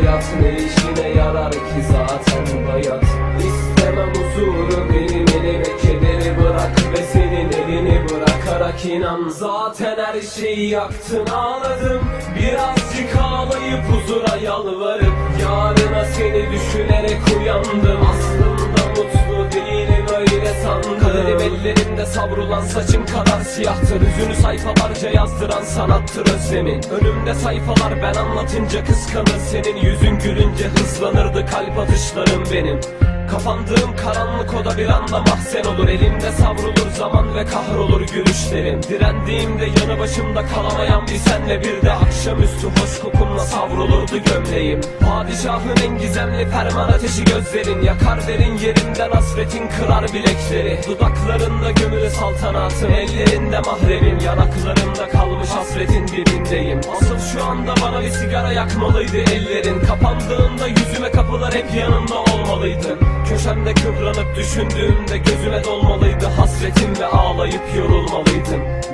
hayat ne işine yarar ki zaten bayat? İstemem huzuru benim elime kederi bırak Ve senin elini bırakarak inan. Zaten her şeyi yaktın ağladım Birazcık ağlayıp huzura yalvarıp Yarına seni düşünerek uyandım öyle sandım ellerimde savrulan saçım kadar siyahtır. Yüzünü sayfalarca yazdıran sanattır özlemin Önümde sayfalar ben anlatınca kıskanır. Senin yüzün gülünce hızlanırdı kalp atışlarım benim Kapandığım karanlık oda bir anda mahzen olur. Elimde savrulur zaman ve kahrolur gülüşlerim. Direndiğimde yanı başımda kalamayan bir senle Bir de akşamüstü hoş kokunla savrulurdu gömleğim. Padişahın en gizemli ferman ateşi gözlerin. Yakar derin yerimden hasretin kırar bilekleri. Dudaklarında gömülü saltanatım Ellerinde mahremim. Yanaklarımda kalmış hasretin dibindeyim. Asıl şu anda bana bir sigara yakmalıydı ellerin. Kapandığında yüzüme kapılar hep yanımda olmalıydın Köşemde kıvranıp düşündüğümde gözüme dolmalıydı hasretim ve ağlayıp yorulmalıydım